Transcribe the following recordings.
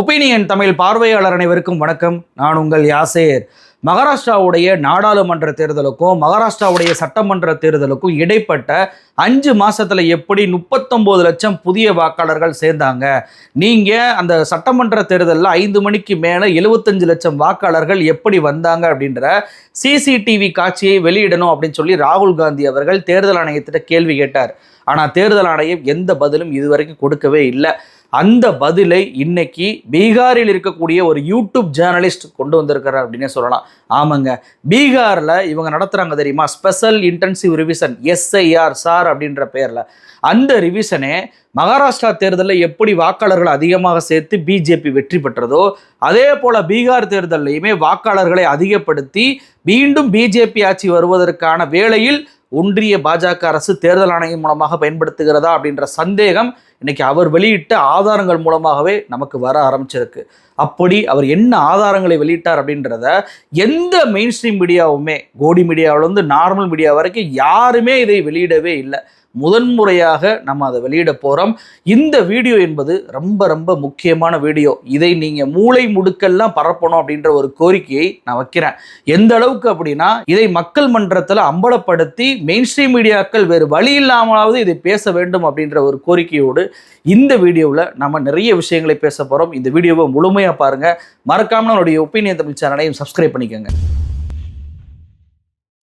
Opinion Tamil பார்வையாளர் அனைவருக்கும் வணக்கம். நான் உங்கள் யாசேர். மகாராஷ்டிராவுடைய நாடாளுமன்ற தேர்தலுக்கும் மகாராஷ்டிராவுடைய சட்டமன்ற தேர்தலுக்கும் இடைப்பட்ட அஞ்சு மாசத்துல எப்படி முப்பத்தொன்பது லட்சம் புதிய வாக்காளர்கள் சேர்ந்தாங்க? நீங்க அந்த சட்டமன்ற தேர்தலில் ஐந்து மணிக்கு மேல எழுபத்தஞ்சு லட்சம் வாக்காளர்கள் எப்படி வந்தாங்க அப்படின்ற சிசிடிவி காட்சியை வெளியிடணும் அப்படின்னு சொல்லி ராகுல் காந்தி அவர்கள் தேர்தல் ஆணையத்திட்ட கேள்வி கேட்டார். ஆனா தேர்தல் ஆணையம் எந்த பதிலும் இதுவரைக்கும் கொடுக்கவே இல்லை. அந்த பதிலை இன்னைக்கு பீகாரில் இருக்கக்கூடிய ஒரு யூடியூப் ஜேர்னலிஸ்ட் கொண்டு வந்திருக்கிறார் அப்படின்னே சொல்லலாம். ஆமாங்க. பீகாரில் இவங்க நடத்துகிறாங்க தெரியுமா? Special intensive revision SIR SIR அப்படின்ற பேரில். அந்த ரிவிஷனே மகாராஷ்டிரா தேர்தலில் எப்படி வாக்காளர்கள் அதிகமாக சேர்த்து பிஜேபி வெற்றி பெற்றதோ அதே போல் பீகார் தேர்தலையுமே வாக்காளர்களை அதிகப்படுத்தி மீண்டும் பிஜேபி ஆட்சி வருவதற்கான வேளையில் ஒன்றிய பாஜக அரசு தேர்தல் ஆணையம் மூலமாக பயன்படுத்துகிறதா அப்படின்ற சந்தேகம் இன்னைக்கு அவர் வெளியிட்ட ஆதாரங்கள் மூலமாகவே நமக்கு வர ஆரம்பிச்சிருக்கு. அப்படி அவர் என்ன ஆதாரங்களை வெளியிட்டார் அப்படின்றத எந்த மெயின் ஸ்ட்ரீம் மீடியாவுமே கோடி மீடியாவிலேருந்து நார்மல் மீடியா வரைக்கும் யாருமே இதை வெளியிடவே இல்லை. முதன்முறையாக நம்ம அதை வெளியிட போகிறோம் இந்த வீடியோ என்பது ரொம்ப ரொம்ப முக்கியமான வீடியோ. இதை நீங்கள் மூளை முடுக்கெல்லாம் பரப்பணும் அப்படின்ற ஒரு கோரிக்கையை நான் வைக்கிறேன். எந்த அளவுக்கு அப்படின்னா இதை மக்கள் மன்றத்தில் அம்பலப்படுத்தி மெயின் ஸ்ட்ரீம் மீடியாக்கள் வேறு வழி இல்லாமலாவது இதை பேச வேண்டும் அப்படின்ற ஒரு கோரிக்கையோடு இந்த வீடியோவில் நம்ம நிறைய விஷயங்களை பேச போகிறோம் இந்த வீடியோவை முழுமையாக பாருங்கள் மறக்காமல் நம்மளுடைய ஒப்பீனியன் தமிழ் சேனலையும் சப்ஸ்கிரைப் பண்ணிக்கோங்க.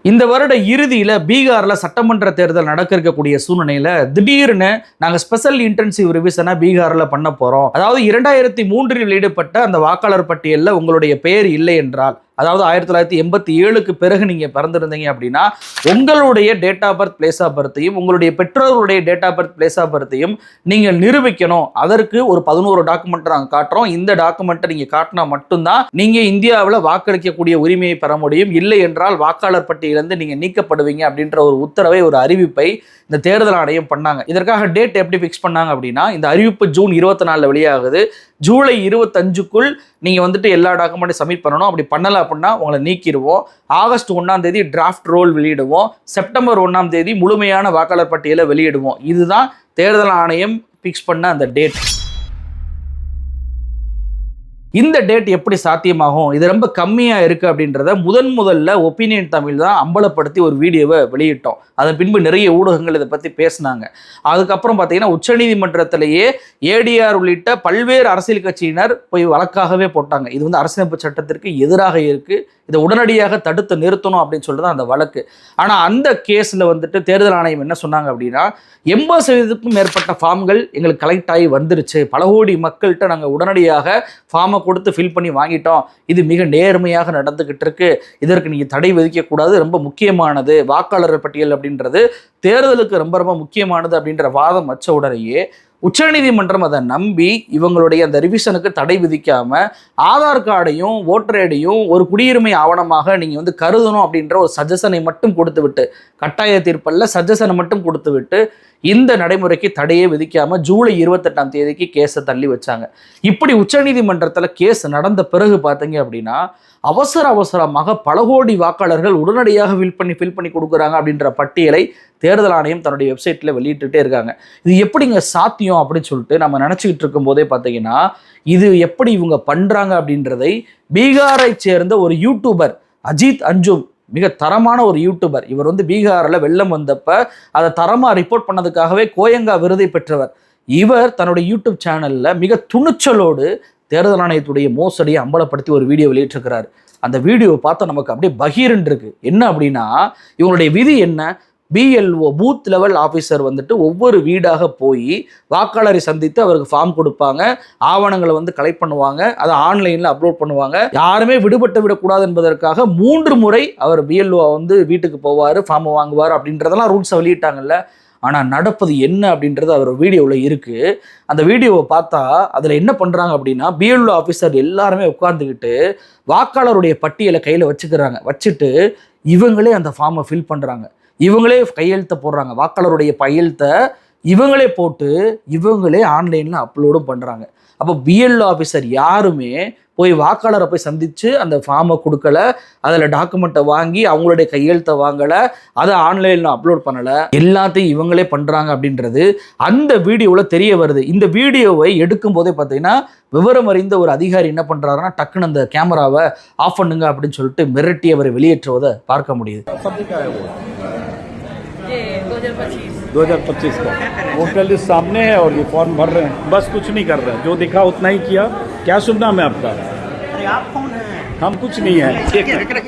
இந்த வருட இறுதியில் பீகாரில் சட்டமன்ற தேர்தல் நடக்க இருக்கக்கூடிய சூழ்நிலையில் திடீர்னு நாங்கள் ஸ்பெஷல் இன்டென்சிவ் ரிவிஷனை பீகாரில் பண்ண போகிறோம் அதாவது இரண்டாயிரத்தி மூன்றில் வெளியிடப்பட்ட அந்த வாக்காளர் பட்டியலில் உங்களுடைய பெயர் இல்லை என்றால் அதாவது ஆயிரத்தி தொள்ளாயிரத்தி எண்பத்தி ஏழுக்கு பிறகு நீங்கள் பிறந்திருந்தீங்க அப்படின்னா உங்களுடைய date of birth place of பர்த்தையும் உங்களுடைய பெற்றோருடைய date of birth place of பர்த்தையும் நீங்கள் நிரூபிக்கணும். அதற்கு ஒரு பதினோரு டாக்குமெண்ட் நாங்கள் காட்டுறோம். இந்த டாக்குமெண்ட்டை நீங்கள் காட்டினா மட்டும்தான் நீங்கள் இந்தியாவில் வாக்களிக்கக்கூடிய உரிமையை பெற முடியும். இல்லை என்றால் வாக்காளர் பட்டியலிருந்து நீங்கள் நீக்கப்படுவீங்க அப்படின்ற ஒரு உத்தரவை ஒரு அறிவிப்பை இந்த தேர்தல் ஆணையம் பண்ணாங்க. இதற்காக டேட் எப்படி ஃபிக்ஸ் பண்ணாங்க அப்படின்னா இந்த அறிவிப்பு ஜூன் இருபத்தி நாலில் வெளியாகுது. ஜூலை இருபத்தஞ்சுக்குள் நீங்கள் வந்துட்டு எல்லா டாக்குமெண்ட்டையும் சப்மிட் பண்ணணும். அப்படி பண்ணலை அப்படின்னா உங்களை நீக்கிடுவோம். ஆகஸ்ட் ஒன்றாம் தேதி டிராஃப்ட் ரோல் வெளியிடுவோம். செப்டம்பர் ஒன்றாம் தேதி முழுமையான வாக்காளர் பட்டியலை வெளியிடுவோம். இதுதான் தேர்தல் ஆணையம் ஃபிக்ஸ் பண்ண அந்த டேட் இந்த டேட் எப்படி சாத்தியமாகும்? இது ரொம்ப கம்மியாக இருக்குது அப்படின்றத முதன் முதல்ல ஒப்பீனியன் தமிழ் தான் அம்பலப்படுத்தி ஒரு வீடியோவை வெளியிட்டோம். அதன் பின்பு நிறைய ஊடகங்கள் இதை பற்றி பேசினாங்க. அதுக்கப்புறம் பார்த்தீங்கன்னா உச்சநீதிமன்றத்திலேயே ஏடிஆர் உள்ளிட்ட பல்வேறு அரசியல் கட்சியினர் போய் வழக்காகவே போட்டாங்க. இது வந்து அரசியலமைப்பு சட்டத்திற்கு எதிராக இருக்குது இதை உடனடியாக தடுத்து நிறுத்தணும் அப்படின்னு சொல்லிட்டு தான் அந்த வழக்கு. ஆனால் அந்த கேஸில் வந்துட்டு தேர்தல் ஆணையம் என்ன சொன்னாங்க அப்படின்னா எண்பது சதவீதத்துக்கும் மேற்பட்ட ஃபார்ம்கள் எங்களுக்கு கலெக்ட் ஆகி வந்துருச்சு. பல கோடி மக்கள்கிட்ட நாங்கள் உடனடியாக ஃபார்மை கொடுத்து ஃபில் பண்ணி வாங்கிட்டோம். இது மிக நேர்மையாக நடந்துக்கிட்டு இருக்கு. இதற்கு நீங்கள் தடை விதிக்கக்கூடாது. ரொம்ப முக்கியமானது. வாக்காளர் பட்டியல் அப்படின்றது தேர்தலுக்கு ரொம்ப ரொம்ப முக்கியமானது அப்படின்ற வாதம் வச்ச உடனேயே உச்சநீதிமன்றம் அதை நம்பி இவங்களுடைய அந்த ரிவிஷனுக்கு தடை விதிக்காமல் ஆதார் கார்டையும் ஓட்டர் ஐடியும் ஒரு குடியுரிமை ஆவணமாக நீங்கள் வந்து கருதணும் அப்படின்ற ஒரு சஜஷனை மட்டும் கொடுத்து விட்டு கட்டாய தீர்ப்பல்ல சஜஷனை மட்டும் கொடுத்து விட்டு இந்த நடைமுறைக்கு தடையே விதிக்காமல் ஜூலை இருபத்தெட்டாம் தேதிக்கு கேஸை தள்ளி வச்சாங்க. இப்படி உச்சநீதிமன்றத்தில் கேஸ் நடந்த பிறகு பார்த்தீங்க அப்படின்னா அவசர அவசரமாக பல கோடி வாக்காளர்கள் உடனடியாக ஃபில் பண்ணி ஃபில் பண்ணி கொடுக்குறாங்க அப்படின்ற பட்டியலை தேர்தல் ஆணையம் தன்னுடைய வெப்சைட்டில் வெளியிட்டுட்டே இருக்காங்க. இது எப்படிங்க சாத்தியம் அப்படின்னு சொல்லிட்டு நம்ம நினச்சிக்கிட்டு இருக்கும் போதே பார்த்தீங்கன்னா இது எப்படி இவங்க பண்ணுறாங்க அப்படின்றதை பீகாரை சேர்ந்த ஒரு யூடியூபர் அஜித் அஞ்சும் மிக தரமான ஒரு யூடியூபர் இவர் வந்து பீகாரில் வெள்ளம் வந்தப்ப அதை தரமாக ரிப்போர்ட் பண்ணதுக்காகவே கோயங்கா விருதை பெற்றவர். இவர் தன்னுடைய யூடியூப் சேனலில் மிக துணிச்சலோடு தேர்தல் ஆணையத்துடைய மோசடியை அம்பலப்படுத்தி ஒரு வீடியோ வெளியிட்டிருக்கிறார். அந்த வீடியோவை பார்த்தா நமக்கு அப்படியே பகீரன் இருக்கு என்ன அப்படின்னா இவங்களுடைய விதி என்ன? பிஎல்ஓ பூத் லெவல் ஆஃபீஸர் வந்துட்டு ஒவ்வொரு வீடாக போய் வாக்காளரை சந்தித்து அவருக்கு ஃபார்ம் கொடுப்பாங்க. ஆவணங்களை வந்து கலெக்ட் பண்ணுவாங்க. அதை ஆன்லைனில் அப்லோட் பண்ணுவாங்க. யாருமே விடுபட்டு விடக்கூடாது என்பதற்காக மூன்று முறை அவர் பிஎல்ஓ வந்து வீட்டுக்கு போவார் ஃபார்ம் வாங்குவார் அப்படின்றதெல்லாம் ரூல்ஸை வெளியிட்டாங்கல்ல. ஆனால் நடப்பது என்ன அப்படின்றது அவர் வீடியோவில் இருக்குது அந்த வீடியோவை பார்த்தா அதில் என்ன பண்ணுறாங்க அப்படின்னா பிஎல்ஓ ஆஃபீஸர் எல்லாருமே உட்காந்துக்கிட்டு வாக்காளருடைய பட்டியலை கையில் வச்சுக்கிறாங்க. வச்சுட்டு இவங்களே அந்த ஃபார்மை ஃபில் பண்ணுறாங்க இவங்களே கையெழுத்தை போடுறாங்க. வாக்காளருடைய கையெழுத்தை இவங்களே போட்டு இவங்களே ஆன்லைனில் அப்லோடும் பண்ணுறாங்க அப்போ பிஎல்ஓ ஆஃபீஸர் யாருமே போய் வாக்காளரை போய் சந்தித்து அந்த ஃபார்மை கொடுக்கல. அதில் டாக்குமெண்ட்டை வாங்கி அவங்களுடைய கையெழுத்தை வாங்கலை. அதை ஆன்லைனில் அப்லோட் பண்ணலை. எல்லாத்தையும் இவங்களே பண்ணுறாங்க அப்படின்றது அந்த வீடியோவில் தெரிய வருது. இந்த வீடியோவை எடுக்கும் போதே பார்த்தீங்கன்னா விவரம் அறிந்த ஒரு அதிகாரி என்ன பண்ணுறாருன்னா டக்குன்னு அந்த கேமராவை ஆஃப் பண்ணுங்க அப்படின்னு சொல்லிட்டு மிரட்டி அவரை வெளியேற்றுவதை பார்க்க முடியுது. दो हजार पच्चीस 2025 का वोटर लिस्ट सामने है और ये फॉर्म भर रहे हैं बस कुछ नहीं कर रहे हैं जो दिखा उतना ही किया क्या शुभ नाम है आपका अरे आप कौन है हम कुछ नहीं है एक मिनट।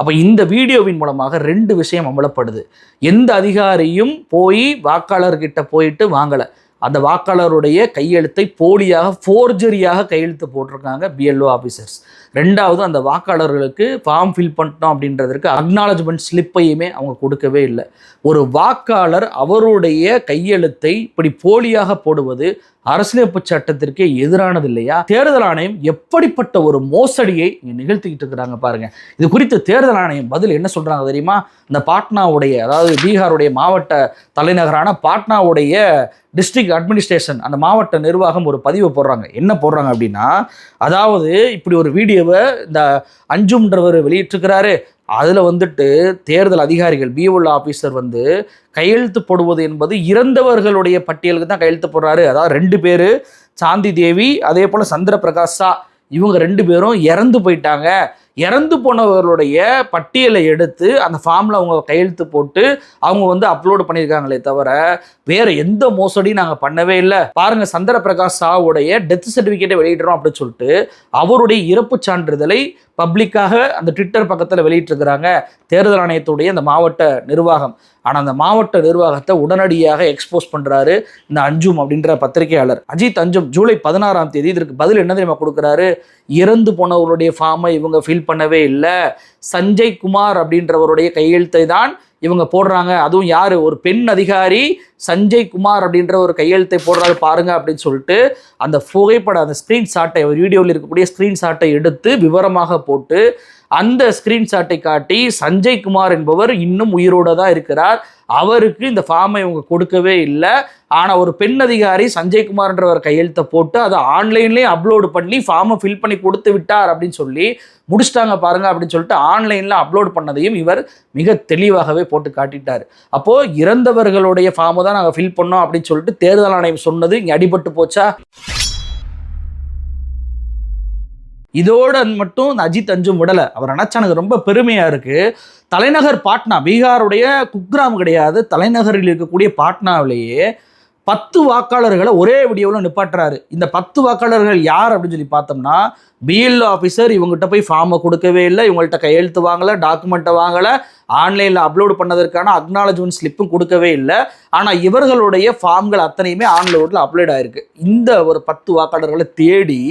அப்போ இந்த வீடியோவின் மூலமாக ரெண்டு விஷயம் அமலப்படுது எந்த அதிகாரியும் போய் வாக்காளர்கிட்ட போயிட்டு வாங்கலை அந்த வாக்காளருடைய கையெழுத்தை போலியாக ஃபோர்ஜரியாக கையெழுத்து போட்டிருக்காங்க பிஎல்ஓ ஆஃபீஸர்ஸ் ரெண்டாவது அந்த வாக்காளர்களுக்கு ஃபார்ம் ஃபில் பண்ணிட்டோம் அப்படின்றதற்கு அக்னாலஜ்மெண்ட் ஸ்லிப்பையுமே அவங்க கொடுக்கவே இல்லை. ஒரு வாக்காளர் அவருடைய கையெழுத்தை இப்படி போலியாக போடுவது அரசியலமைப்பு சட்டத்திற்கே எதிரானது இல்லையா? தேர்தல் ஆணையம் எப்படிப்பட்ட ஒரு மோசடியை இங்கே நிகழ்த்திக்கிட்டு இருக்கிறாங்க பாருங்க. இது குறித்து தேர்தல் ஆணையம் பதில் என்ன சொல்றாங்க தெரியுமா? இந்த பாட்னாவுடைய அதாவது பீகாருடைய மாவட்ட தலைநகரான பாட்னாவுடைய டிஸ்ட்ரிக்ட் அட்மினிஸ்ட்ரேஷன் அந்த மாவட்ட நிர்வாகம் ஒரு பதிவை போடுறாங்க. என்ன போடுறாங்க அப்படின்னா அதாவது இப்படி ஒரு வீடியோ இந்த அஞ்சும்ன்றவர் வெளியிட்டிருக்கிறாரு. அதில் வந்துட்டு தேர்தல் அதிகாரிகள் பிஓல் ஆஃபீஸர் வந்து கையெழுத்து போடுவது என்பது இறந்தவர்களுடைய பட்டியலுக்கு தான் கையெழுத்து போடுறாரு. அதாவது ரெண்டு பேர் சாந்தி தேவி அதே போல் சந்திர பிரகாஷா இவங்க ரெண்டு பேரும் இறந்து போயிட்டாங்க. இறந்து போனவர்களுடைய பட்டியலை எடுத்து அந்த ஃபார்மில் அவங்க கையெழுத்து போட்டு அவங்க வந்து அப்லோடு பண்ணியிருக்காங்களே தவிர வேற எந்த மோசடியும் நாங்கள் பண்ணவே இல்லை. பாருங்க சந்திர பிரகாஷ் சாவுடைய டெத் சர்டிஃபிகேட்டை வெளியிடுறோம் அப்படின்னு சொல்லிட்டு அவருடைய இறப்பு சான்றிதழை பப்ளிக்காக அந்த ட்விட்டர் பக்கத்தில் வெளியிட்டிருக்கிறாங்க. தேர்தல் ஆணையத்துடைய அந்த மாவட்ட நிர்வாகம். ஆனால் அந்த மாவட்ட நிர்வாகத்தை உடனடியாக எக்ஸ்போஸ் பண்ணுறாரு இந்த அஞ்சும் அப்படின்ற பத்திரிகையாளர். அஜித் அஞ்சும் ஜூலை பதினாறாம் தேதி இதற்கு பதில் என்ன தெரியுமா கொடுக்குறாரு? இறந்து போனவருடைய ஃபார்மை இவங்க ஃபில் பண்ணவே இல்லை. சஞ்சய் குமார் அப்படின்றவருடைய கையெழுத்தை தான் இவங்க போடுறாங்க. அதுவும் யார்? ஒரு பெண் அதிகாரி சஞ்சய் குமார் அப்படின்ற ஒரு கையெழுத்தை போடுறாரு பாருங்க அப்படின்னு சொல்லிட்டு அந்த புகைப்படம் அந்த ஸ்க்ரீன்ஷாட்டை ஒரு வீடியோவில் இருக்கக்கூடிய ஸ்க்ரீன்ஷாட்டை எடுத்து விவரமாக போட்டு அந்த ஸ்க்ரீன்ஷாட்டை காட்டி சஞ்சய் குமார் என்பவர் இன்னும் உயிரோடு தான் இருக்கிறார். அவருக்கு இந்த ஃபார்மை இவங்க கொடுக்கவே இல்லை. ஆனால் ஒரு பெண் அதிகாரி சஞ்சய் குமார்ன்றவர் கையெழுத்தை போட்டு அதை ஆன்லைன்லேயே அப்லோடு பண்ணி ஃபார்மை ஃபில் பண்ணி கொடுத்து விட்டார் அப்படின்னு சொல்லி முடிச்சிட்டாங்க பாருங்க அப்படின்னு சொல்லிட்டு ஆன்லைனில் அப்லோட் பண்ணதையும் இவர் மிக தெளிவாகவே போட்டு காட்டிட்டார். அப்போது இறந்தவர்களுடைய ஃபார்மை தான் நாங்கள் ஃபில் பண்ணோம் அப்படின்னு சொல்லிட்டு தேர்தல் ஆணையம் சொன்னது இங்கே அடிபட்டு போச்சா? இதோட மட்டும் இந்த அஜித் அஞ்சும் விடலை. அவர் நினச்சா எனக்கு ரொம்ப பெருமையாக இருக்குது தலைநகர் பாட்னா பீகாருடைய குக்ராம் கிடையாது. தலைநகரில் இருக்கக்கூடிய பாட்னாவிலேயே பத்து வாக்காளர்களை ஒரே வீடியோவில் நிப்பாட்டுறாரு. இந்த பத்து வாக்காளர்கள் யார் அப்படின்னு சொல்லி பார்த்தோம்னா பிஎல்ஓ ஆஃபீஸர் இவங்ககிட்ட போய் ஃபார்மை கொடுக்கவே இல்லை. இவங்கள்ட்ட கையெழுத்து வாங்கலை டாக்குமெண்ட்டை வாங்கலை. ஆன்லைனில் அப்லோடு பண்ணதற்கான அக்னாலஜ்மெண்ட் ஸ்லிப்பும் கொடுக்கவே இல்லை. ஆனால் இவர்களுடைய ஃபார்ம்கள் அத்தனையுமே ஆன்லைனில் அப்லோட் ஆயிருக்கு. இந்த ஒரு பத்து வாக்காளர்களை தேடி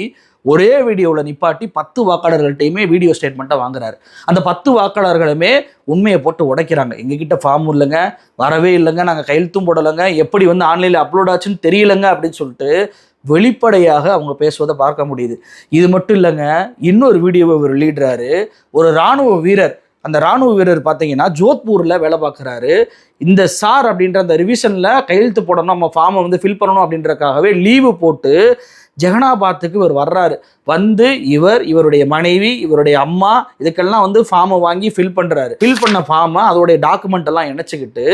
ஒரே வீடியோவில் நிப்பாட்டி பத்து வாக்காளர்கள்ட்டையுமே வீடியோ ஸ்டேட்மெண்ட்டை வாங்குறாரு. அந்த பத்து வாக்காளர்களுமே உண்மையை போட்டு உடைக்கிறாங்க. எங்ககிட்ட ஃபார்ம் இல்லைங்க வரவே இல்லைங்க நாங்கள் கையெழுத்தும் போடலைங்க எப்படி வந்து ஆன்லைனில் அப்லோட் ஆச்சுன்னு தெரியலங்க அப்படின்னு சொல்லிட்டு வெளிப்படையாக அவங்க பேசுவதை பார்க்க முடியுது. இது மட்டும் இல்லைங்க இன்னொரு வீடியோவை இவர் வெளியிடுறாரு. ஒரு இராணுவ வீரர் அந்த இராணுவ வீரர் பார்த்தீங்கன்னா ஜோத்பூரில் வேலை பார்க்குறாரு. இந்த சார் அப்படின்ற அந்த ரிவிஷனில் கையெழுத்து போடணும் நம்ம ஃபார்மை வந்து ஃபில் பண்ணணும் அப்படின்றக்காகவே லீவு போட்டு ஜெகனாபாத்துக்கு இவர் வர்றாரு. வந்து இவர் இவருடைய மனைவி இவருடைய அம்மா இதுக்கெல்லாம் வந்து ஃபார்மை வாங்கி ஃபில் பண்ணுறாரு ஃபில் பண்ண ஃபார்மை அதோடைய டாக்குமெண்ட் எல்லாம் இணைச்சிக்கிட்டு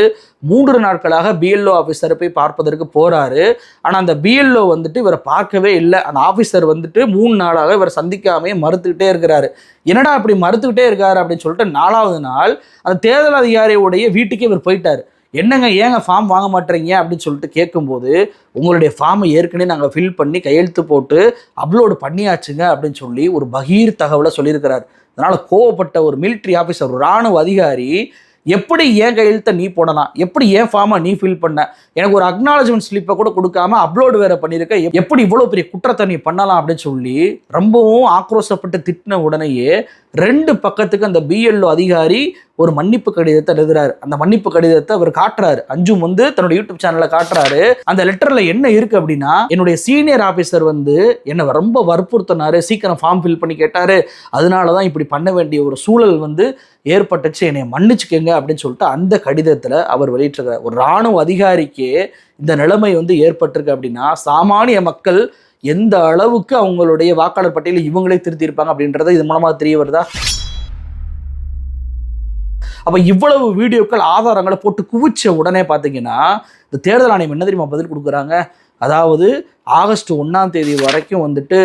மூன்று நாட்களாக பிஎல்ஓ ஆஃபீஸரை போய் பார்ப்பதற்கு போகிறாரு ஆனால் அந்த பிஎல்ஓ வந்துட்டு இவரை பார்க்கவே இல்லை. அந்த ஆஃபீஸர் வந்துட்டு மூணு நாளாக இவர் சந்திக்காமையே மறுத்துக்கிட்டே இருக்கிறாரு. என்னடா அப்படி மறுத்துக்கிட்டே இருக்காரு அப்படின்னு சொல்லிட்டு நாலாவது நாள் அந்த தேர்தல் அதிகாரியுடைய வீட்டுக்கு இவர் போயிட்டார். என்னங்க ஏங்க ஃபார்ம் வாங்க மாட்டேறீங்க? அப்படின்னு சொல்லிட்டு கேட்கும்போது உங்களுடைய ஃபார்மை ஏற்கனவே நாங்கள் ஃபில் பண்ணி கையெழுத்து போட்டு அப்லோடு பண்ணியாச்சுங்க அப்படின்னு சொல்லி ஒரு பகீர் தகவலை சொல்லியிருக்கிறார். அதனால் கோவப்பட்ட ஒரு மிலிட்ரி ஆஃபீஸர் ஒரு இராணுவ அதிகாரி எப்படி ஏன் கையெழுத்தை நீ போடலாம்? எப்படி ஏன் ஃபார்மை நீ ஃபில் பண்ண? எனக்கு ஒரு அக்னாலஜ்மெண்ட் ஸ்லிப்பை கூட கொடுக்காம அப்லோடு வேற பண்ணியிருக்க. எப்படி இவ்வளோ பெரிய குற்றத்தை நீ பண்ணலாம்? அப்படின்னு சொல்லி ரொம்பவும் ஆக்ரோஷப்பட்டு திட்டின உடனேயே ரெண்டு பக்கத்துக்கு அந்த பிஎல்ஓ அதிகாரி ஒரு மன்னிப்பு கடிதத்தை எழுதுறாரு. அந்த மன்னிப்பு கடிதத்தை அவர் காட்டுறாரு. அஞ்சும் வந்து தன்னோட யூடியூப் சேனல்ல காட்டுறாரு. அந்த லெட்டர்ல என்ன இருக்கு அப்படின்னா என்னுடைய சீனியர் ஆபீசர் வந்து என்னை ரொம்ப வற்புறுத்தினாரு. சீக்கிரம் ஃபார்ம் ஃபில் பண்ணி கேட்டாரு. அதனால தான் இப்படி பண்ண வேண்டிய ஒரு சூழல் வந்து ஏற்பட்டுச்சு. என்னை மன்னிச்சுக்கோங்க அப்படின்னு சொல்லிட்டு அந்த கடிதத்தில் அவர் வெளியிட்டிருக்கிறார். ஒரு இராணுவ அதிகாரிக்கு இந்த நிலைமை வந்து ஏற்பட்டிருக்கு அப்படின்னா சாமானிய மக்கள் எந்த அளவுக்கு அவங்களுடைய வாக்காளர் பட்டியலில் இவங்களே திருத்தியிருப்பாங்க அப்படின்றது இது மூலமாக தெரிய வருதா? அப்போ இவ்வளவு வீடியோக்கள் ஆதாரங்களை போட்டு குவிச்ச உடனே பார்த்தீங்கன்னா இந்த தேர்தல் ஆணையம் என்ன தெரியுமா பதில் கொடுக்குறாங்க? அதாவது ஆகஸ்ட் ஒன்றாம் தேதி வரைக்கும் வந்துட்டு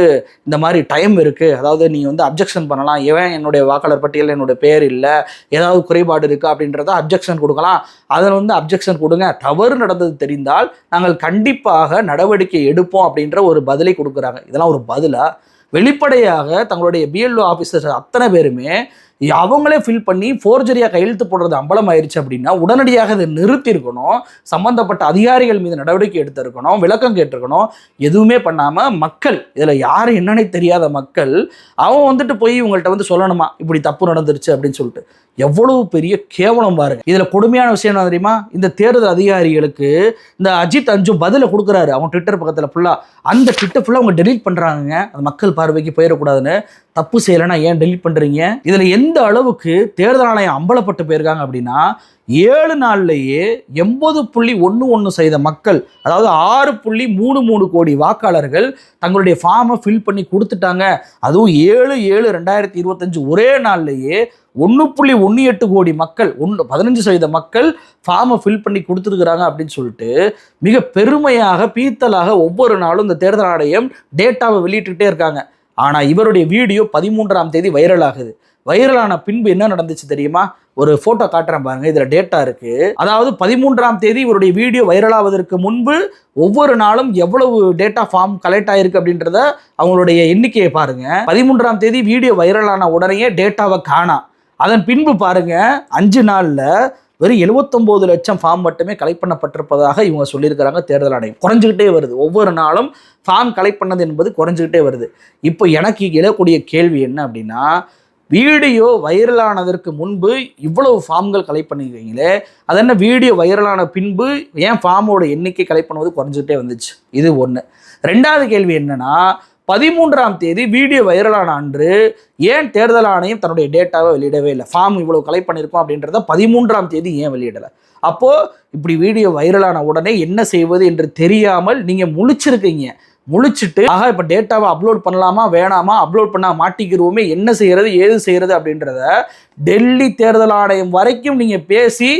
இந்த மாதிரி டைம் இருக்குது அதாவது நீங்கள் வந்து அப்ஜெக்ஷன் பண்ணலாம். ஏன் என்னுடைய வாக்காளர் பட்டியலில் என்னோட பேர் இல்லை? ஏதாவது குறைபாடு இருக்குது அப்படின்றத அப்ஜெக்ஷன் கொடுக்கலாம். அதில் வந்து அப்ஜெக்ஷன் கொடுங்க. தவறு நடந்தது தெரிந்தால் நாங்கள் கண்டிப்பாக நடவடிக்கை எடுப்போம் அப்படின்ற ஒரு பதிலை கொடுக்குறாங்க. இதெல்லாம் ஒரு பதிலாக வெளிப்படையாக தங்களுடைய பிஎல்ஓ ஆஃபீஸர்ஸ் அத்தனை பேருமே அவங்களே ஃபில் பண்ணி ஃபோர்ஜரியாக கையெழுத்து போடுறது அம்பலம் ஆயிடுச்சு அப்படின்னா உடனடியாக அதை நிறுத்தியிருக்கணும். சம்பந்தப்பட்ட அதிகாரிகள் மீது நடவடிக்கை எடுத்திருக்கணும் விளக்கம் கேட்டிருக்கணும். எதுவுமே பண்ணாமல் மக்கள் இதில் யார் என்னன்னே தெரியாத மக்கள் அவன் வந்துட்டு போய் இவங்கள்ட்ட வந்து சொல்லணுமா? இப்படி தப்பு நடந்துருச்சு அப்படின்னு சொல்லிட்டு. எவ்வளவு பெரிய கேவலம் பாருங்க. இதில் கொடுமையான விஷயம் என்ன தெரியுமா? இந்த தேர்தல் அதிகாரிகளுக்கு இந்த அஜித் அஞ்சு பதில கொடுக்குறாரு. அவன் ட்விட்டர் பக்கத்தில் ஃபுல்லாக அந்த ட்விட்டர் ஃபுல்லாக அவங்க டெலீட் பண்ணுறாங்க அது மக்கள் பார்வைக்கு போயிடக்கூடாதுன்னு. தப்பு செய்யலைன்னா ஏன் டெலீட் பண்ணுறீங்க இதில் எந்த இந்த அளவுக்கு தேர்தல் ஆணையம் அம்பலப்பட்டு போயிருக்காங்க அப்படின்னா ஏழு நாள்லேயே எண்பது புள்ளி ஒன்று ஒன்று செய்த மக்கள் அதாவது ஆறு புள்ளி மூணு மூணு கோடி வாக்காளர்கள் தங்களுடைய ஃபார்மை ஃபில் பண்ணி கொடுத்துட்டாங்க. அதுவும் ஏழு ஏழு ரெண்டாயிரத்தி இருபத்தஞ்சு ஒரே நாள்லேயே ஒன்று புள்ளி ஒன்று எட்டு கோடி மக்கள் ஒன்று பதினஞ்சு சதவீத மக்கள் ஃபார்மை ஃபில் பண்ணி கொடுத்துருக்குறாங்க அப்படின்னு சொல்லிட்டு மிக பெருமையாக பீத்தலாக ஒவ்வொரு நாளும் இந்த தேர்தல் ஆணையம் டேட்டாவை வெளியிட்டுக்கிட்டே இருக்காங்க. ஆனால் இவருடைய வீடியோ பதிமூன்றாம் தேதி வைரல் ஆகுது. வைரலான பின்பு என்ன நடந்துச்சு தெரியுமா? ஒரு போட்டோ காட்டுறேன் பாருங்க இதுல டேட்டா இருக்கு. அதாவது பதிமூன்றாம் தேதி இவருடைய வீடியோ வைரலாவதற்கு முன்பு ஒவ்வொரு நாளும் எவ்வளவு டேட்டா ஃபார்ம் கலெக்ட் ஆயிருக்கு அப்படின்றத அவங்களுடைய எண்ணிக்கையை பாருங்க. பதிமூன்றாம் தேதி வீடியோ வைரலான உடனே டேட்டாவை காணா. அதன் பின்பு பாருங்க அஞ்சு நாள்ல வெறும் 79 லட்சம் ஃபார்ம் மட்டுமே கலெக்ட் பண்ணப்பட்டிருப்பதாக இவங்க சொல்லியிருக்கிறாங்க தேர்தல் ஆணையம். குறைஞ்சிக்கிட்டே வருது. ஒவ்வொரு நாளும் ஃபார்ம் கலெக்ட் பண்ணது என்பது குறைஞ்சிக்கிட்டே வருது. இப்போ எனக்கு எழக்கூடிய கேள்வி என்ன அப்படின்னா வீடியோ வைரலானதற்கு முன்பு இவ்வளவு ஃபார்ம்கள் கலெக்ட் பண்ணிக்கிறீங்களே அது என்ன வீடியோ வைரலான பின்பு ஏன் ஃபார்மோட எண்ணிக்கை கலெக்ட் பண்ணுவது குறைஞ்சிட்டே வந்துச்சு? இது ஒன்று ரெண்டாவது கேள்வி என்னென்னா பதிமூன்றாம் தேதி வீடியோ வைரலான அன்று ஏன் தேர்தல் ஆணையம் தன்னுடைய டேட்டாவை வெளியிடவே இல்லை? ஃபார்ம் இவ்வளோ கலெக்ட் பண்ணியிருக்கோம் அப்படின்றத பதிமூன்றாம் தேதி ஏன் வெளியிடலை? அப்போது இப்படி வீடியோ வைரலான உடனே என்ன செய்வது என்று தெரியாமல் நீங்கள் முழிச்சிருக்கீங்க. முழிச்சிட்டு ஆக இப்போ டேட்டாவை அப்லோட் பண்ணலாமா? வேணாமா? அப்லோட் பண்ணா மாட்டிக்கிறோமே என்ன செய்கிறது ஏது செய்கிறது அப்படின்றத டெல்லி தேர்தல் ஆணையம் வரைக்கும் நீங்கள் பேசி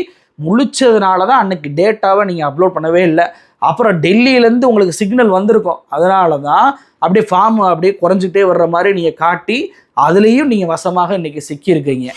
முழிச்சதுனால தான் அன்னைக்கு டேட்டாவை நீங்கள் அப்லோட் பண்ணவே இல்லை. அப்புறம் டெல்லியிலேருந்து உங்களுக்கு சிக்னல் வந்திருக்கும். அதனால தான் அப்படியே ஃபார்ம் அப்படியே குறைஞ்சிட்டே வர்ற மாதிரி நீங்கள் காட்டி அதுலேயும் நீங்கள் வசமாக இன்றைக்கி சிக்கியிருக்கீங்க.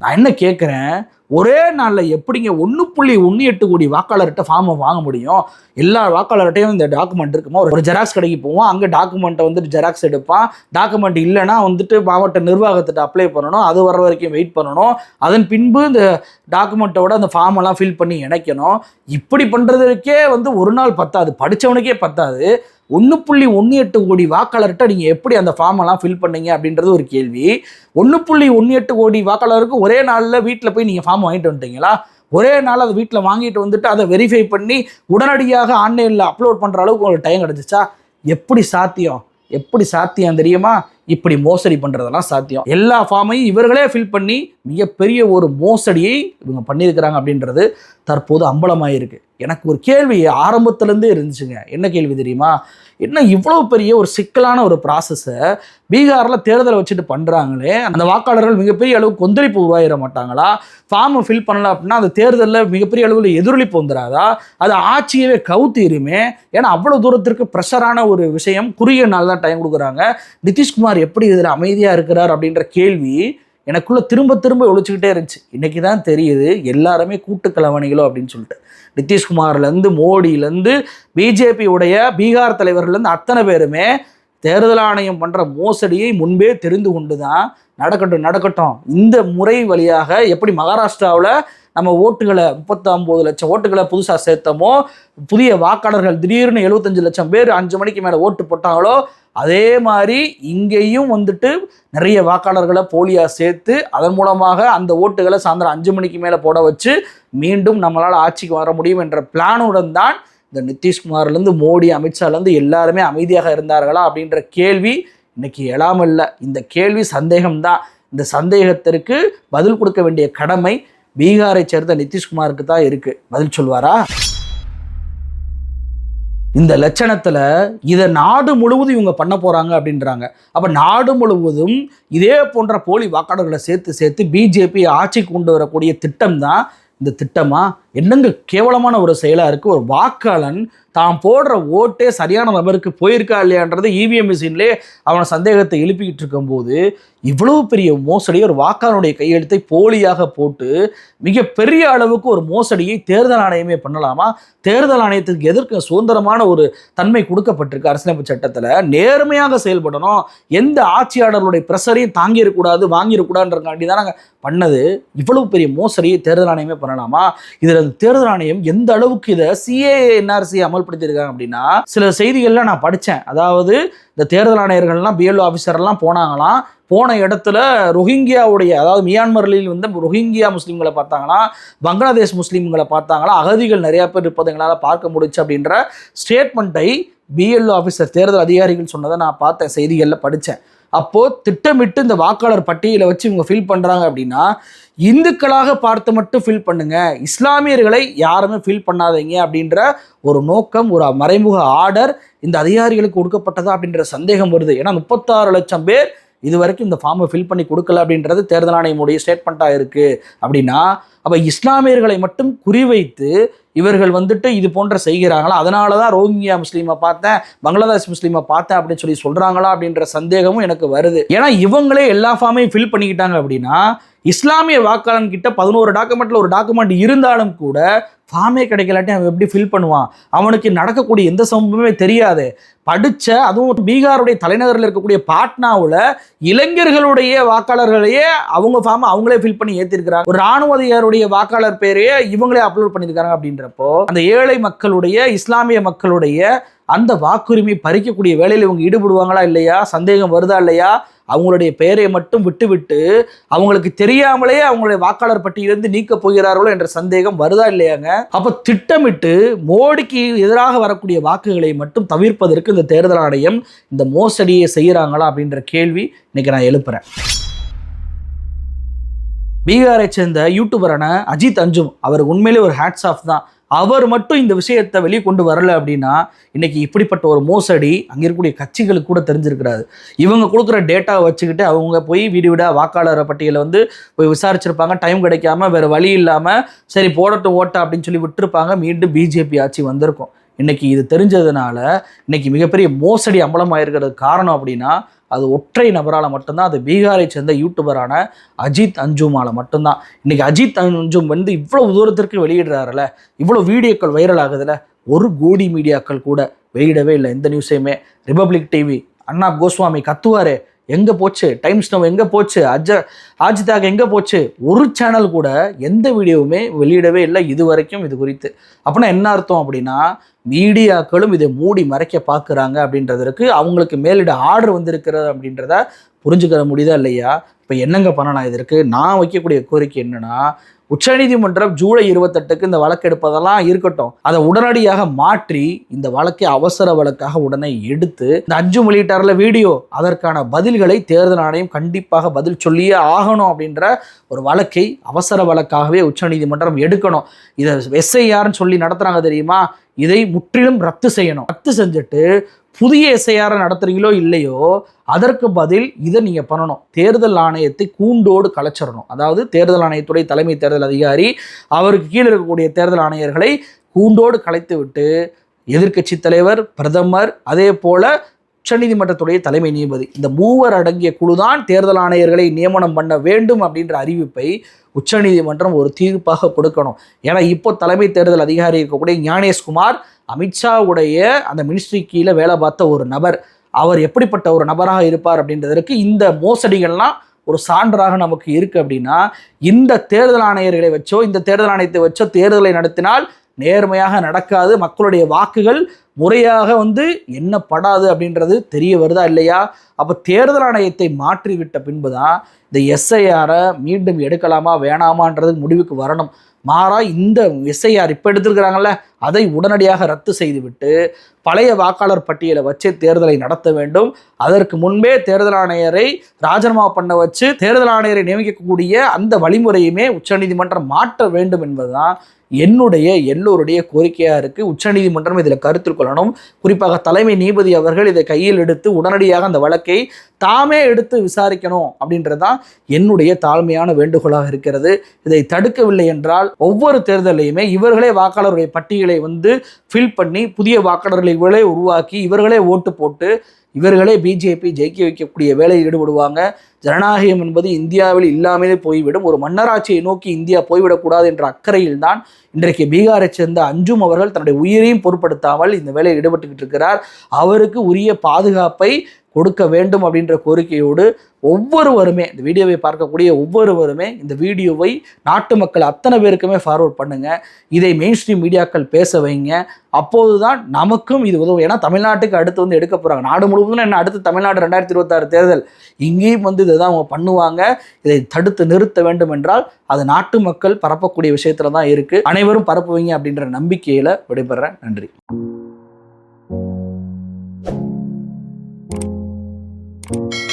நான் என்ன கேட்குறேன் ஒரே நாளில் எப்படிங்க ஒன்று புள்ளி ஒன்று எட்டு கோடி வாக்காளர்கிட்ட ஃபார்மை வாங்க முடியும்? எல்லா வாக்காளர்கிட்டையும் இந்த டாக்குமெண்ட் இருக்குமா? ஒரு ஜெராக்ஸ் கடைக்கு போவோம் அங்கே டாக்குமெண்ட்டை வந்துட்டு ஜெராக்ஸ் எடுப்பான். டாக்குமெண்ட் இல்லைன்னா வந்துட்டு மாவட்ட நிர்வாகத்திட்ட அப்ளை பண்ணணும். அது வர வரைக்கும் வெயிட் பண்ணணும். அதன் பின்பு இந்த டாக்குமெண்ட்டோட அந்த ஃபார்மெல்லாம் ஃபில் பண்ணி இணைக்கணும். இப்படி பண்ணுறதுக்கே வந்து ஒரு நாள் பத்தாது. படித்தவனுக்கே பத்தாது. ஒன்று புள்ளி ஒன்று எட்டு கோடி வாக்காளர்கிட்ட நீங்கள் எப்படி அந்த ஃபார்மெல்லாம் ஃபில் பண்ணீங்க அப்படின்றது ஒரு கேள்வி. ஒன்று புள்ளி ஒன்று எட்டு கோடி வாக்காளருக்கு ஒரே நாளில் வீட்டில் போய் நீங்கள் ஃபார்ம் வாங்கிட்டு வந்துட்டீங்களா? ஒரே நாள் அதை வீட்டில் வாங்கிட்டு வந்துட்டு அதை வெரிஃபை பண்ணி உடனடியாக ஆன்லைனில் அப்லோட் பண்ணுற அளவுக்கு உங்களுக்கு டைம் கிடச்சிச்சா? எப்படி சாத்தியம்? எப்படி சாத்தியம் தெரியுமா? இப்படி மோசடி பண்ணுறதெல்லாம் சாத்தியம். எல்லா ஃபார்மையும் இவர்களே ஃபில் பண்ணி மிகப்பெரிய ஒரு மோசடியை இவங்க பண்ணியிருக்கிறாங்க அப்படின்றது தற்போது அம்பலமாயிருக்கு. எனக்கு ஒரு கேள்வி ஆரம்பத்துலேருந்தே இருந்துச்சுங்க. என்ன கேள்வி தெரியுமா? என்ன இவ்வளோ பெரிய ஒரு சிக்கலான ஒரு ப்ராசஸை பீகாரில் தேர்தலை வச்சுட்டு பண்ணுறாங்களே அந்த வாக்காளர்கள் மிகப்பெரிய அளவு கொந்தளிப்பு உருவாகிட மாட்டாங்களா? ஃபார்மை ஃபில் பண்ணல அப்படின்னா அந்த தேர்தலில் மிகப்பெரிய அளவில் எதிரொலிப்பு வந்துடாதா அது ஆட்சியவே கவுத்தீருமே? ஏன்னா அவ்வளோ தூரத்திற்கு ப்ரெஷரான ஒரு விஷயம் குறுகிய நாள் தான் டைம் கொடுக்குறாங்க. நிதிஷ்குமார் எப்படி இதில் அமைதியாக இருக்கிறார் அப்படின்ற கேள்வி எனக்குள்ளே திரும்ப திரும்ப ஒழிச்சுக்கிட்டே இருந்துச்சு. இன்றைக்கி தான் தெரியுது எல்லாருமே கூட்டு கலவணிகளோ அப்படின்னு சொல்லிட்டு. நிதிஷ்குமார்லேருந்து மோடியிலேருந்து பிஜேபியுடைய பீகார் தலைவர்கள்லேருந்து அத்தனை பேருமே தேர்தல் ஆணையம் பண்ணுற மோசடியை முன்பே தெரிந்து கொண்டு தான் நடக்கட்டும் நடக்கட்டும். இந்த முறை வழியாக எப்படி மகாராஷ்டிராவில் நம்ம ஓட்டுகளை முப்பத்தொம்போது லட்சம் ஓட்டுகளை புதுசாக சேர்த்தோமோ புதிய வாக்காளர்கள் திடீர்னு எழுபத்தஞ்சு லட்சம் பேர் அஞ்சு மணிக்கு மேலே ஓட்டு போட்டாங்களோ அதே மாதிரி இங்கேயும் வந்துட்டு நிறைய வாக்காளர்களை போலியாக சேர்த்து அதன் மூலமாக அந்த ஓட்டுகளை சாயந்தரம் அஞ்சு மணிக்கு மேலே போட வச்சு மீண்டும் நம்மளால் ஆட்சிக்கு வர முடியும் என்ற பிளானுடன் தான் இந்த நிதிஷ்குமார்லேருந்து மோடி அமித்ஷாலேருந்து எல்லாருமே அமைதியாக இருந்தார்களா அப்படின்ற கேள்வி இன்னைக்கு எழாமல்ல. இல்லை இந்த கேள்வி சந்தேகம்தான். இந்த சந்தேகத்திற்கு பதில் கொடுக்க வேண்டிய கடமை பீகாரை சேர்ந்த நிதிஷ்குமாருக்கு தான் இருக்குது பதில் சொல்வாரா? இந்த லட்சணத்தில் இதை நாடு முழுவதும் இவங்க பண்ண போகிறாங்க அப்படின்றாங்க. அப்போ நாடு முழுவதும் இதே போன்ற போலி வாக்காளர்களை சேர்த்து சேர்த்து பிஜேபி ஆட்சிக்கு கொண்டு வரக்கூடிய திட்டம் தான் இந்த திட்டமாக என்னங்க கேவலமான ஒரு செயலாக இருக்குது ஒரு வாக்காளன் தான் போடுற ஓட்டே சரியான நபருக்கு போயிருக்கா இல்லையான்றது இவிஎம் மிஷின்லே அவன சந்தேகத்தை எழுப்பிக்கிட்டு இருக்கும்போது இவ்வளவு பெரிய மோசடி ஒரு வாக்காளனுடைய கையெழுத்தை போலியாக போட்டு மிகப்பெரிய அளவுக்கு ஒரு மோசடியை தேர்தல் ஆணையமே பண்ணலாமா? தேர்தல் ஆணையத்துக்கு எதிர்க்க சுதந்திரமான ஒரு தன்மை கொடுக்கப்பட்டிருக்கு அரசியலமைப்பு சட்டத்தில்? நேர்மையாக செயல்படணும். எந்த ஆட்சியாளர்களுடைய ப்ரெஷரையும் தாங்கிடக்கூடாது வாங்கிடக்கூடாதுன்றக்காண்டி தான் நாங்கள் பண்ணது. இவ்வளவு பெரிய மோசடியை தேர்தல் ஆணையமே பண்ணலாமா? இதில் தேர்தல் ஆணையம் எந்த அளவுக்கு இதை சிஏ என்ஆர்சி அமல்படுத்தியிருக்காங்க அப்படின்னா சில செய்திகள்லாம் நான் படித்தேன் அதாவது இந்த தேர்தல் ஆணையர்கள்லாம் பிஎல்ஓ ஆஃபீஸர்லாம் போனாங்களாம். போன இடத்துல ரொஹிங்கியாவுடைய அதாவது மியான்மரில் வந்து ரோஹிங்கியா முஸ்லீம்களை பார்த்தாங்களா பங்களாதேஷ் முஸ்லீம்களை பார்த்தாங்களா அகதிகள் நிறையா பேர் இருப்பதை எங்களால் பார்க்க முடிச்சு அப்படின்ற ஸ்டேட்மெண்ட்டை பிஎல்ஓ ஆஃபீஸர் தேர்தல் அதிகாரிகள் சொன்னதை நான் பார்த்தேன் செய்திகளில் படித்தேன் அப்போது திட்டமிட்டு இந்த வாக்காளர் பட்டியலை வச்சு இவங்க ஃபில் பண்ணுறாங்க அப்படின்னா இந்துக்களாக பார்த்து மட்டும் ஃபில் பண்ணுங்க. இஸ்லாமியர்களை யாருமே ஃபில் பண்ணாதீங்க அப்படின்ற ஒரு நோக்கம் ஒரு மறைமுக ஆர்டர் இந்த அதிகாரிகளுக்கு கொடுக்கப்பட்டதா அப்படின்ற சந்தேகம் வருது. ஏன்னா முப்பத்தாறு லட்சம் பேர் இது வரைக்கும் இந்த ஃபார்மை ஃபில் பண்ணி கொடுக்கல அப்படின்றது தேர்தல் ஆணையமுடைய ஸ்டேட்மெண்ட்டாக இருக்குது அப்படின்னா அப்போ இஸ்லாமியர்களை மட்டும் குறிவைத்து இவர்கள் வந்துட்டு இது போன்ற செய்கிறாங்களா? அதனால தான் ரோஹிங்கியா முஸ்லீமை பார்த்தேன் பங்களாதேஷ் முஸ்லீமை பார்த்தேன் அப்படின்னு சொல்லி சொல்கிறாங்களா அப்படின்ற சந்தேகமும் எனக்கு வருது. ஏன்னா இவங்களே எல்லா ஃபார்மையும் ஃபில் பண்ணிக்கிட்டாங்க அப்படின்னா இஸ்லாமிய வாக்காளன் கிட்ட பதினோரு டாக்குமெண்ட்டில் ஒரு டாக்குமெண்ட் இருந்தாலும் கூட ஃபார்மே கிடைக்கலாட்டி அவன் எப்படி ஃபில் பண்ணுவான்? அவனுக்கு நடக்கக்கூடிய எந்த சம்பவமே தெரியாது. படித்த அதுவும் பீகாருடைய தலைநகரில் இருக்கக்கூடிய பாட்னாவில் இளைஞர்களுடைய வாக்காளர்களையே அவங்க ஃபார்மை அவங்களே ஃபில் பண்ணி ஏற்றிருக்கிறாங்க ஒரு ராணுவ அதிகாரியுடைய வாக்காளர் பேரையே இவங்களே அப்லோட் பண்ணியிருக்காங்க அப்படின்றப்போ அந்த ஏழை மக்களுடைய இஸ்லாமிய மக்களுடைய அந்த வாக்குரிமை பறிக்கக்கூடிய வேலையில் இவங்க ஈடுபடுவாங்களா இல்லையா? சந்தேகம் வருதா இல்லையா? அவங்களுடைய பெயரை மட்டும் விட்டுவிட்டு அவங்களுக்கு தெரியாமலே அவங்களுடைய வாக்காளர் பட்டியலிருந்து நீக்க போகிறார்களோ என்ற சந்தேகம் வருதா இல்லையாங்க? அப்போ திட்டமிட்டு மோடிக்கு எதிராக வரக்கூடிய வாக்குகளை மட்டும் தவிர்ப்பதற்கு இந்த தேர்தல் ஆணையம் இந்த மோசடியை செய்கிறாங்களா அப்படின்ற கேள்வி இன்னைக்கு நான் எழுப்புறேன். பீகாரை சேர்ந்த யூடியூபரான அஜித் அஞ்சும் அவர் உண்மையிலே ஒரு ஹேட்ஸ் ஆஃப் தான். அவர் மட்டும் இந்த விஷயத்தை வெளியே கொண்டு வரல அப்படின்னா இன்னைக்கு இப்படிப்பட்ட ஒரு மோசடி அங்கே இருக்கக்கூடிய கட்சிகளுக்கு கூட தெரிஞ்சிருக்கிறாரு இவங்க கொடுக்குற டேட்டாவை வச்சுக்கிட்டு அவங்க போய் வீடு வீடா வாக்காளர் பட்டியலை வந்து போய் விசாரிச்சிருப்பாங்க. டைம் கிடைக்காம வேற வழி இல்லாமல் சரி போடட்டும் ஓட்ட அப்படின்னு சொல்லி விட்டுருப்பாங்க. மீண்டும் பிஜேபி ஆட்சி வந்திருக்கும். இன்னைக்கு இது தெரிஞ்சதுனால இன்னைக்கு மிகப்பெரிய மோசடி அம்பலமாயிருக்கிறது காரணம் அப்படின்னா அது ஒற்றை நபரால் மட்டும்தான் அது பீகாரை சேர்ந்த யூடியூபரான அஜித் அஞ்சுமால மட்டும்தான். இன்னைக்கு அஜித் அஞ்சும் வந்து இவ்வளோ தூரத்திற்கு வெளியிடுறாருல இவ்வளோ வீடியோக்கள் வைரல் ஆகுதுல ஒரு கோடி மீடியாக்கள் கூட வெளியிடவே இல்லை எந்த நியூஸையுமே. ரிபப்ளிக் டிவி அண்ணா கோஸ்வாமி கத்துவார் எங்கே போச்சு? டைம்ஸ் நவ் எங்கே போச்சு? அஜ ஆஜிதாக எங்கே போச்சு? ஒரு சேனல் கூட எந்த வீடியோவுமே வெளியிடவே இல்லை இது வரைக்கும் இது குறித்து. அப்படின்னா என்ன அர்த்தம் அப்படின்னா மீடியாக்களும் இதை மூடி மறைக்க பார்க்குறாங்க அப்படின்றதற்கு அவங்களுக்கு மேலிட ஆர்டர் வந்திருக்கிறது அப்படின்றத புரிஞ்சுக்கிற முடியுதா இல்லையா? இப்போ என்னங்க பண்ணலாம் இதற்கு? நான் வைக்கக்கூடிய கோரிக்கை என்னன்னா உச்சநீதிமன்றம் ஜூலை இருபத்தெட்டுக்கு இந்த வழக்கு எடுப்பதெல்லாம் இருக்கட்டும். அதை உடனடியாக மாற்றி இந்த வழக்கை அவசர வழக்காக உடனே எடுத்து இந்த அஞ்சு வெளியிட்டார்ல வீடியோ அதற்கான பதில்களை தேர்தல் ஆணையம் கண்டிப்பாக பதில் சொல்லியே ஆகணும் அப்படின்ற ஒரு வழக்கை அவசர வழக்காகவே உச்சநீதிமன்றம் எடுக்கணும். இதை எஸ்ஐஆர்னு சொல்லி நடத்துறாங்க தெரியுமா? இதை முற்றிலும் ரத்து செய்யணும். ரத்து செஞ்சுட்டு புதிய எஸ்ஐஆரை நடத்துறீங்களோ இல்லையோ அதற்கு பதில் இதை நீங்கள் பண்ணணும். தேர்தல் ஆணையத்தை கூண்டோடு கலைச்சிடணும். அதாவது தேர்தல் ஆணையத்துடைய தலைமை தேர்தல் அதிகாரி அவருக்கு கீழே இருக்கக்கூடிய தேர்தல் ஆணையர்களை கூண்டோடு கலைத்து விட்டு எதிர்க்கட்சி தலைவர் பிரதமர் அதே போல உச்சநீதிமன்றத்துடைய தலைமை நீதிபதி இந்த மூவர் அடங்கிய குழுதான் தேர்தல் ஆணையர்களை நியமனம் பண்ண வேண்டும் அப்படின்ற அறிவிப்பை உச்சநீதிமன்றம் ஒரு தீர்ப்பாக கொடுக்கணும். ஏன்னா இப்போ தலைமை தேர்தல் அதிகாரி இருக்கக்கூடிய ஞானேஷ்குமார் அமித்ஷாவுடைய அந்த மினிஸ்ட்ரி கீழே வேலை பார்த்த ஒரு நபர் அவர் எப்படிப்பட்ட ஒரு நபராக இருப்பார் அப்படின்றதற்கு இந்த மோசடிகள்லாம் ஒரு சான்றாக நமக்கு இருக்குது அப்படின்னா இந்த தேர்தல் ஆணையர்களை வச்சோ இந்த தேர்தல் ஆணையத்தை வச்சோ தேர்தலை நடத்தினால் நேர்மையாக நடக்காது மக்களுடைய வாக்குகள் முறையாக வந்து எண்ணப்படாது அப்படின்றது தெரிய வருதா இல்லையா? அப்போ தேர்தல் ஆணையத்தை மாற்றிவிட்ட பின்பு தான் இந்த எஸ்ஐஆரை மீண்டும் எடுக்கலாமா வேணாமான்றது முடிவுக்கு வரணும். மாறா இந்த எஸ்ஐஆர் இப்போ எடுத்திருக்கிறாங்கல்ல அதை உடனடியாக ரத்து செய்துவிட்டு பழைய வாக்காளர் பட்டியலை வச்சு தேர்தலை நடத்த வேண்டும். அதற்கு முன்பே தேர்தல் ஆணையரை ராஜினாமா பண்ண வச்சு தேர்தல் ஆணையரை நியமிக்கக்கூடிய அந்த வழிமுறையுமே உச்சநீதிமன்றம் மாற்ற வேண்டும் என்பதுதான் என்னுடைய எல்லோருடைய கோரிக்கையாக இருக்குது உச்சநீதிமன்றம் இதில் கருத்தில் கொள்ளணும். குறிப்பாக தலைமை நீதிபதி அவர்கள் இதை கையில் எடுத்து உடனடியாக அந்த வழக்கை தாமே எடுத்து விசாரிக்கணும் அப்படின்றது தான் என்னுடைய தாழ்மையான வேண்டுகோளாக இருக்கிறது. இதை தடுக்கவில்லை என்றால் ஒவ்வொரு தேர்தலையுமே இவர்களே வாக்காளருடைய பட்டியல் வந்து ஃபில் பண்ணி புதிய வாக்காளர்களை இவர்களே உருவாக்கி இவர்களே ஓட்டு போட்டு இவர்களே பிஜேபி ஜெயிக்க வைக்கக்கூடிய வேலையில் ஈடுபடுவாங்க. ஜனநாயகம் என்பது இந்தியாவில் இல்லாமலே போய்விடும். ஒரு மன்னராட்சியை நோக்கி இந்தியா போய்விடக்கூடாது என்ற அக்கறையில் தான் இன்றைக்கு பீகாரைச் சேர்ந்த அஞ்சும் அவர்கள் தன்னுடைய உயிரையும் பொருட்படுத்தாமல் இந்த வேலையில் ஈடுபட்டுக்கிட்டு இருக்கிறார். அவருக்கு உரிய பாதுகாப்பை கொடுக்க வேண்டும் அப்படின்ற கோரிக்கையோடு ஒவ்வொருவருமே இந்த வீடியோவை பார்க்கக்கூடிய ஒவ்வொருவருமே இந்த வீடியோவை நாட்டு மக்கள் அத்தனை பேருக்குமே ஃபார்வர்ட் பண்ணுங்கள் இதை மெயின் ஸ்ட்ரீம் மீடியாக்கள் பேச வைங்க. அப்போதுதான் நமக்கும் இது உதவும். ஏன்னா தமிழ்நாட்டுக்கு அடுத்து வந்து எடுக்க போகிறாங்க நாடு முழுவதும் என்ன? அடுத்து தமிழ்நாடு ரெண்டாயிரத்தி இருபத்தாறு தேர்தல். இங்கேயும் வந்து இதை தான் அவங்க பண்ணுவாங்க. இதை தடுத்து நிறுத்த வேண்டும் என்றால் அது நாட்டு மக்கள் பரப்பக்கூடிய விஷயத்தில் தான் இருக்குது அனைவரும் பரப்புவீங்க அப்படின்ற நம்பிக்கையில் விடைபெறேன் நன்றி. you